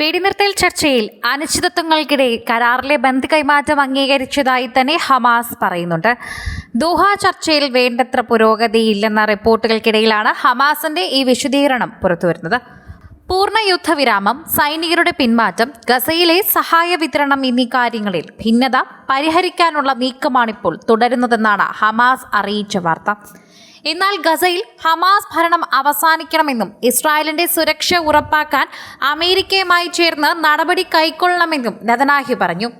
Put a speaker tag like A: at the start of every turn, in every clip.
A: വെടിനിർത്തൽ ചർച്ചയിൽ അനിശ്ചിതത്വങ്ങൾക്കിടെ കരാറിലെ ബന്ധ കൈമാറ്റം അംഗീകരിച്ചതായി തന്നെ ഹമാസ് പറയുന്നുണ്ട്. ദോഹ ചർച്ചയിൽ വേണ്ടത്ര പുരോഗതിയില്ലെന്ന റിപ്പോർട്ടുകൾക്കിടയിലാണ് ഹമാസിന്റെ ഈ വിശദീകരണം പുറത്തുവരുന്നത്. പൂർണ യുദ്ധവിരാമം സൈനികരുടെ പിന്മാറ്റം ഗസയിലെ സഹായ വിതരണം എന്നീ കാര്യങ്ങളിൽ ഭിന്നത പരിഹരിക്കാനുള്ള നീക്കമാണിപ്പോൾ തുടരുന്നതെന്നാണ് ഹമാസ് അറിയിച്ച വാർത്ത. എന്നാൽ ഗസയിൽ ഹമാസ് ഭരണം അവസാനിക്കണമെന്നും ഇസ്രായേലിന്റെ സുരക്ഷ ഉറപ്പാക്കാൻ അമേരിക്കയുമായി ചേർന്ന് നടപടി കൈക്കൊള്ളണമെന്നും നെതനാഹ്യു പറഞ്ഞു.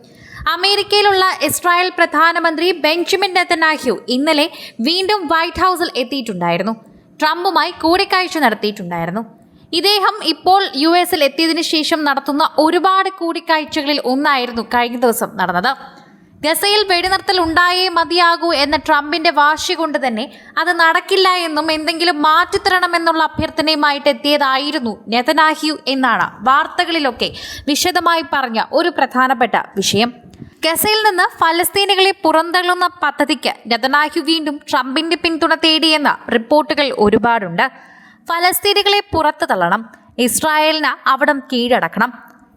A: അമേരിക്കയിലുള്ള ഇസ്രായേൽ പ്രധാനമന്ത്രി ബെഞ്ചമിൻ നെതനാഹ്യു ഇന്നലെ വീണ്ടും വൈറ്റ് ഹൗസിൽ എത്തിയിട്ടുണ്ടായിരുന്നു. ട്രംപുമായി കൂടിക്കാഴ്ച നടത്തിയിട്ടുണ്ടായിരുന്നു. ഇദ്ദേഹം ഇപ്പോൾ യു എസിൽ എത്തിയതിനു ശേഷം നടത്തുന്ന ഒരുപാട് കൂടിക്കാഴ്ചകളിൽ ഒന്നായിരുന്നു കഴിഞ്ഞ ദിവസം നടന്നത്. ഗസയിൽ വെടിനിർത്തൽ ഉണ്ടായേ മതിയാകൂ എന്ന ട്രംപിന്റെ വാശി കൊണ്ട് തന്നെ അത് നടക്കില്ല എന്നും എന്തെങ്കിലും മാറ്റിത്തരണമെന്നുള്ള അഭ്യർത്ഥനയുമായിട്ട് എത്തിയതായിരുന്നു നെതനാഹ്യു എന്നാണ് വാർത്തകളിലൊക്കെ വിശദമായി പറഞ്ഞ ഒരു പ്രധാനപ്പെട്ട വിഷയം. ഗസയിൽ നിന്ന് ഫലസ്തീനുകളെ പുറന്തള്ളുന്ന പദ്ധതിക്ക് നെതനാഹ്യു വീണ്ടും ട്രംപിന്റെ പിന്തുണ തേടിയെന്ന റിപ്പോർട്ടുകൾ ഒരുപാടുണ്ട്. ഫലസ്തീനുകളെ പുറത്തു തള്ളണം ഇസ്രായേലിന് അവിടം കീഴടക്കണം.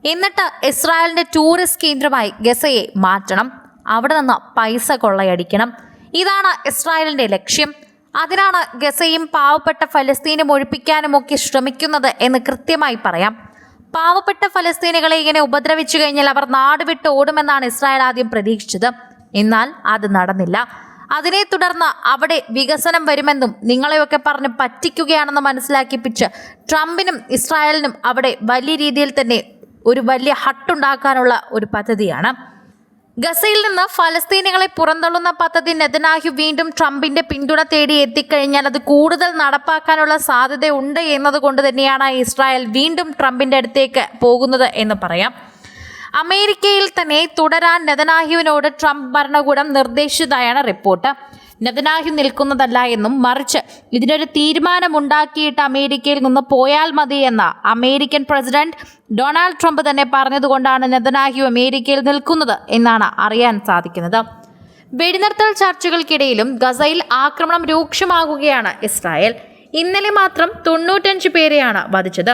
A: എന്നിട്ട് ഇസ്രായേലിന്റെ ടൂറിസ്റ്റ് കേന്ദ്രമായി ഗസയെ മാറ്റണം. അവിടെ നിന്ന് പൈസ കൊള്ളയടിക്കണം. ഇതാണ് ഇസ്രായേലിന്റെ ലക്ഷ്യം. അതിനാണ് ഗസയും പാവപ്പെട്ട ഫലസ്തീനും ഒഴിപ്പിക്കാനുമൊക്കെ ശ്രമിക്കുന്നത് എന്ന് കൃത്യമായി പറയാം. പാവപ്പെട്ട ഫലസ്തീനുകളെ ഇങ്ങനെ ഉപദ്രവിച്ചു കഴിഞ്ഞാൽ അവർ നാട് വിട്ട് ഓടുമെന്നാണ് ഇസ്രായേൽ ആദ്യം പ്രതീക്ഷിച്ചത്. എന്നാൽ അത് നടന്നില്ല. അതിനെ തുടർന്ന് അവിടെ വികസനം വരുമെന്നും നിങ്ങളെയൊക്കെ പറഞ്ഞ് പറ്റിക്കുകയാണെന്ന് മനസ്സിലാക്കിപ്പിച്ച് ട്രംപിനും ഇസ്രായേലിനും അവിടെ വലിയ രീതിയിൽ തന്നെ ഒരു വലിയ ഹട്ടുണ്ടാക്കാനുള്ള ഒരു പദ്ധതിയാണ്. ഗസയിൽ നിന്ന് ഫലസ്തീനികളെ പുറന്തള്ളുന്ന പദ്ധതി നെതനാഹു വീണ്ടും ട്രംപിന്റെ പിന്തുണ തേടി എത്തിക്കഴിഞ്ഞാൽ അത് കൂടുതൽ നടപ്പാക്കാനുള്ള സാധ്യത ഉണ്ട് എന്നതുകൊണ്ട് തന്നെയാണ് ഇസ്രായേൽ വീണ്ടും ട്രംപിന്റെ അടുത്തേക്ക് പോകുന്നത് എന്ന് പറയാം. അമേരിക്കയിൽ തന്നെ തുടരാൻ നെതനാഹുവിനോട് ട്രംപ് ഭരണകൂടം നിർദ്ദേശിച്ചതായാണ് റിപ്പോർട്ട്. നെതനാഹ്യു നിൽക്കുന്നതല്ല എന്നും മറിച്ച് ഇതിനൊരു തീരുമാനമുണ്ടാക്കിയിട്ട് അമേരിക്കയിൽ നിന്ന് പോയാൽ മതി എന്ന അമേരിക്കൻ പ്രസിഡന്റ് ഡൊണാൾഡ് ട്രംപ് തന്നെ പറഞ്ഞതുകൊണ്ടാണ് നെതനാഹി അമേരിക്കയിൽ നിൽക്കുന്നത് എന്നാണ് അറിയാൻ സാധിക്കുന്നത്. വെടിനിർത്തൽ ചർച്ചകൾക്കിടയിലും ഗസയിൽ ആക്രമണം രൂക്ഷമാകുകയാണ് ഇസ്രായേൽ. ഇന്നലെ മാത്രം തൊണ്ണൂറ്റഞ്ച് പേരെയാണ് വധിച്ചത്.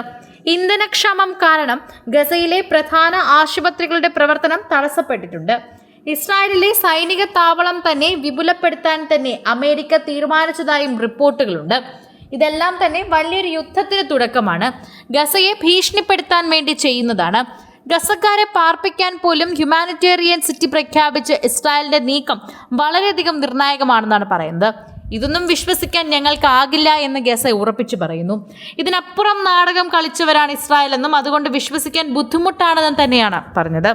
A: ഇന്ധനക്ഷാമം കാരണം ഗസയിലെ പ്രധാന ആശുപത്രികളുടെ പ്രവർത്തനം തടസ്സപ്പെട്ടിട്ടുണ്ട്. ഇസ്രായേലിലെ സൈനിക താവളം തന്നെ വിപുലപ്പെടുത്താൻ തന്നെ അമേരിക്ക തീരുമാനിച്ചതായും റിപ്പോർട്ടുകളുണ്ട്. ഇതെല്ലാം തന്നെ വലിയൊരു യുദ്ധത്തിന് തുടക്കമാണ്. ഗസയെ ഭീഷണിപ്പെടുത്താൻ വേണ്ടി ചെയ്യുന്നതാണ്. ഗസക്കാരെ പാർപ്പിക്കാൻ പോലും ഹ്യൂമാനിറ്റേറിയൻ സിറ്റി പ്രഖ്യാപിച്ച ഇസ്രായേലിന്റെ നീക്കം വളരെയധികം നിർണായകമാണെന്നാണ് പറയുന്നത്. ഇതൊന്നും വിശ്വസിക്കാൻ ഞങ്ങൾക്കാകില്ല എന്ന് ഗസ ഉറപ്പിച്ചു പറയുന്നു. ഇതിനപ്പുറം നാടകം കളിച്ചവരാണ് ഇസ്രായേൽ എന്നും അതുകൊണ്ട് വിശ്വസിക്കാൻ ബുദ്ധിമുട്ടാണെന്നും തന്നെയാണ് പറഞ്ഞത്.